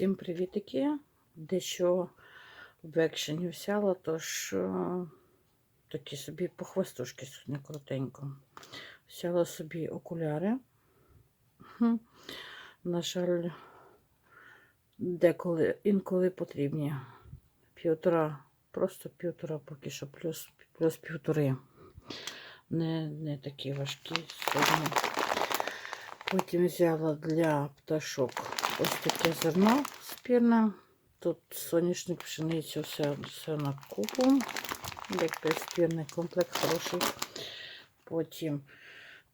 Всім привітики. Дещо в екшені взяла, тож е, такі собі похвастушки сьогодні коротенько. Взяла собі окуляри. На жаль, деколи інколи потрібні. Півтора, просто півтора, поки що плюс, плюс півтори. Не, не такі важкі сьогодні. Потім взяла для пташок ось таке зерно спірне. Тут соняшник, пшениця, все, все на купу. Якби спірний комплект хороший. Потім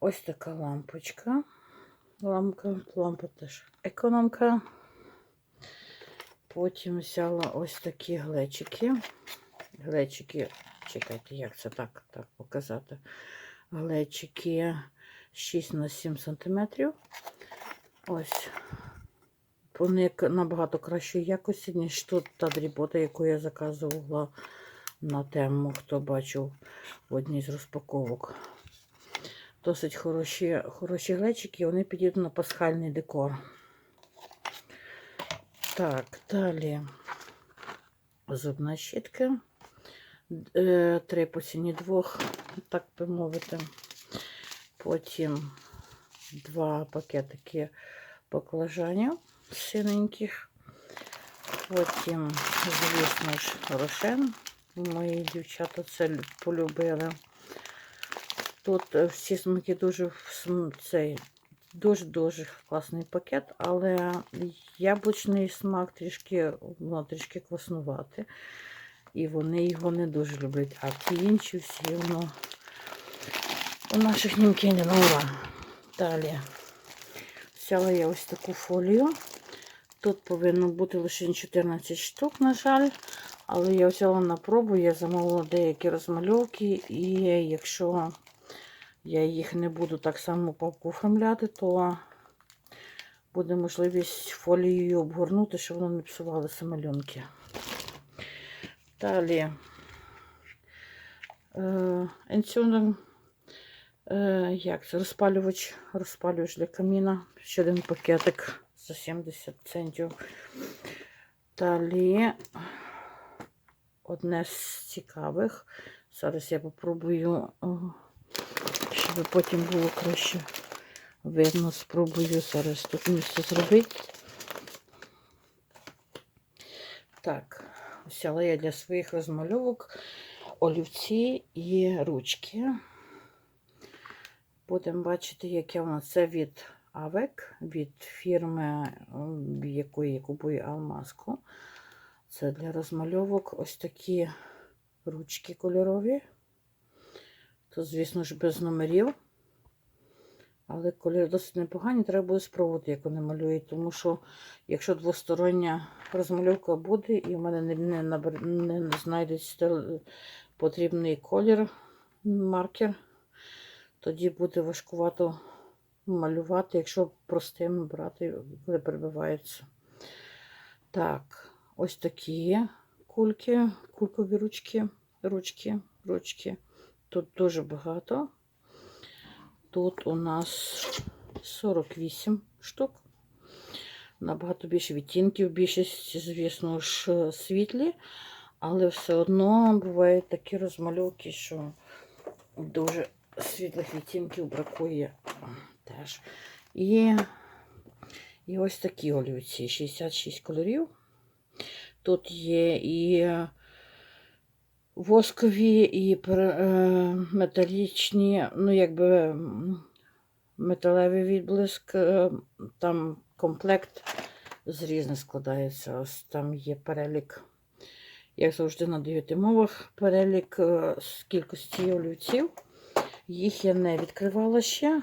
ось така лампочка. Лампа, лампа теж економка. Потім взяла ось такі глечики. Глечики, чекайте, як це так, так показати. Глечики 6 на 7 сантиметрів. Ось. Вони набагато кращої якості, ніж тут та дрібота, яку я заказувала на тему, хто бачив в одній з розпаковок. Досить хороші, хороші глечики, вони підійдуть на пасхальний декор. Так, далі зубна щітка. Е, Три по ціні двох, так би мовити. Потім два пакетики баклажанів синеньких. Потім, звісно ж, рошен. Мої дівчата це полюбили. Тут е, всі смаки дуже цей дуже-дуже класний пакет, але яблучний смак трішки, воно трішки кваснувати. І вони його не дуже люблять. А ті інші всі воно у наших німкені на ура. Далі взяла я ось таку фолію. Тут повинно бути лише 14 штук, на жаль. Але я взяла на пробу, я замовила деякі розмальовки, і якщо я їх не буду так само папку оформляти, то буде можливість фолією обгорнути, щоб воно не псувалося малюнки. Далі е, е, як це, розпалювач, розпалювач для каміна. Ще один пакетик за 70 центів. Далі одне з цікавих. Зараз я попробую, щоб потім було краще видно. Спробую зараз тут місце зробити. Так, взяла я для своїх розмальовок олівці і ручки. Будемо бачити, яке воно це від Авек, від фірми, в якої купую алмазку. Це для розмальовок ось такі ручки кольорові. Тут, звісно ж, без номерів. Але кольори досить непогані, треба буде спробувати, як вони малюють. Тому що, якщо двостороння розмальовка буде, і в мене не, не, не знайдеться потрібний колір, маркер, тоді буде важкувато малювати, якщо простим брати, коли прибивається. Так, ось такі кульки, кулькові ручки, ручки, ручки. Тут дуже багато. Тут у нас 48 штук. Набагато більше відтінків, більшість, звісно ж, світлі, але все одно бувають такі розмальовки, що дуже світлих відтінків бракує теж. І, і ось такі олівці, 66 кольорів. Тут є і воскові, і е, металічні, ну, якби металевий відблиск. е, Там комплект з різних складається. Ось там є перелік, як завжди на дев'яти мовах, перелік е, з кількості олівців. Їх я не відкривала ще.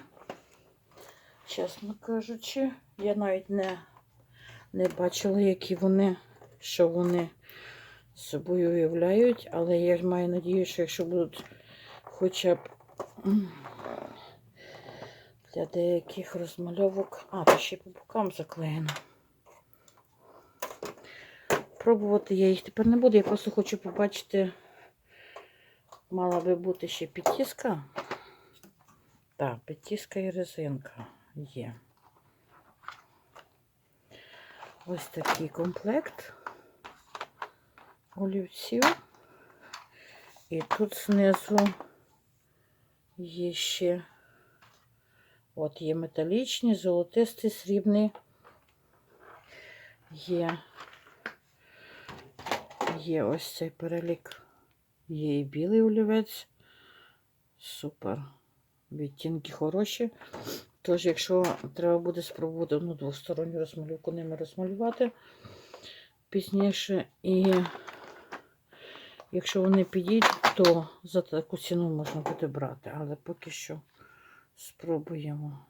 Чесно кажучи, я навіть не, не бачила, які вони, що вони собою уявляють, але я маю надію, що якщо будуть хоча б для деяких розмальовок. А, то ще по бокам заклеєно. Пробувати я їх тепер не буду, я просто хочу побачити. Мала би бути ще підтіска. Так, підтіска і резинка є. ось такий комплект олівців. І тут знизу є ще от є металічні, золотистий, срібний. Є, є ось цей перелік. Є і білий олівець. Супер. Відтінки хороші. Тож, якщо треба буде спробувати одну двосторонню розмальовку ними розмалювати пізніше. І якщо вони підійдуть, то за таку ціну можна буде брати. Але поки що спробуємо.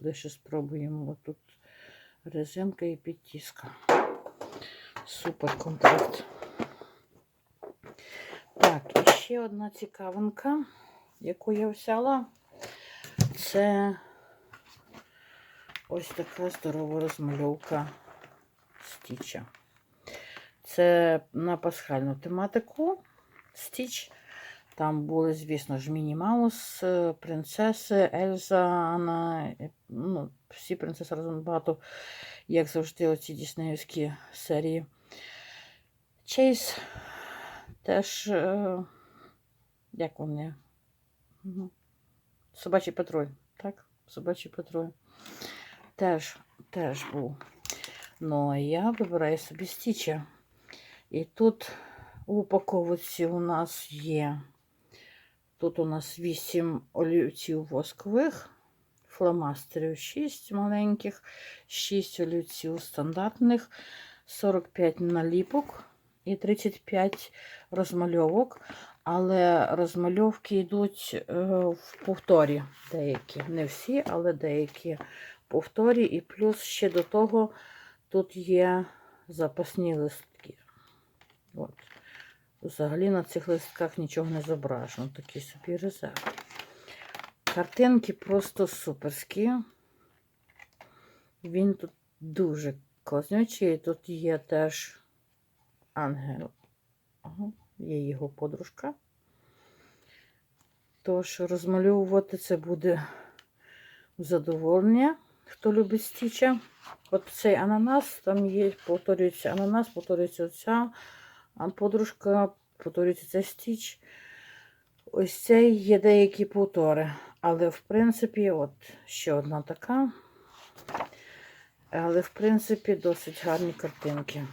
Лише спробуємо. Отут резинка і підтіска. Супер комплект. Так, і ще одна цікавинка, яку я взяла. Це ось така здорова розмальовка стіча. Це на пасхальну тематику стіч. Там були, звісно ж, Міні Маус, е, принцеси, Ельза, Анна, е, ну, всі принцеси разом багато, як завжди, оці діснеївські серії. Чейз теж, е, як вони? Мгм. Собачий патруль, так? Собачий патруль. Теж, теж був. Ну, а я вибираю собі стіча. І тут у упаковці у нас є. Тут у нас 8 олівців воскових, фломастерів 6 маленьких, 6 олівців стандартних, 45 наліпок і 35 розмальовок. Але розмальовки йдуть е, в повторі деякі. Не всі, але деякі повторі. І плюс ще до того тут є запасні листки. От. Взагалі на цих листках нічого не зображено. Такий собі резерв. Картинки просто суперські. Він тут дуже класнючий. Тут є теж ангел. Є його подружка. Тож, розмальовувати це буде задоволення, хто любить стіча. От цей ананас, там є, повторюється ананас, повторюється оця подружка, повторюється цей стіч. Ось цей є деякі повтори. Але, в принципі, от ще одна така. Але, в принципі, досить гарні картинки.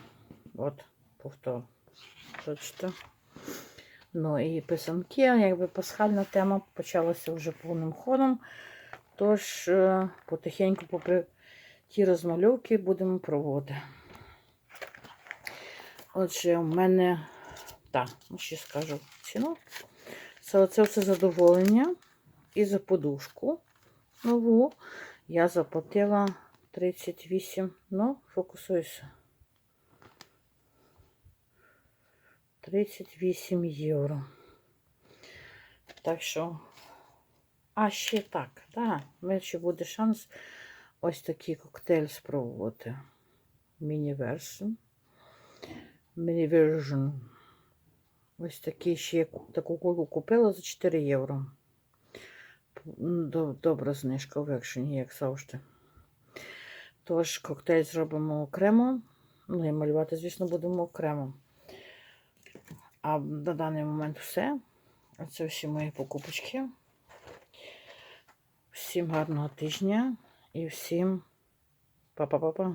От, повтор. Бачите? Ну і писанки, якби пасхальна тема почалася вже повним ходом. Тож, е, потихеньку, попри ті розмальовки, будемо проводити. Отже, у мене, так, ну ще скажу ціну. Це оце все задоволення. І за подушку нову я заплатила 38, ну, фокусуюся. 38 євро. Так що, а ще так, так, ще буде шанс ось такий коктейль спробувати. Міні-версію. Mini. Ось такий ще таку кульку купила за 4 євро. Добра знижка в екшені, як завжди. Тож, коктейль зробимо окремо. Ну і малювати, звісно, будемо окремо. А на даний момент все. Оце всі мої покупочки. Всім гарного тижня і всім па-па-па-па.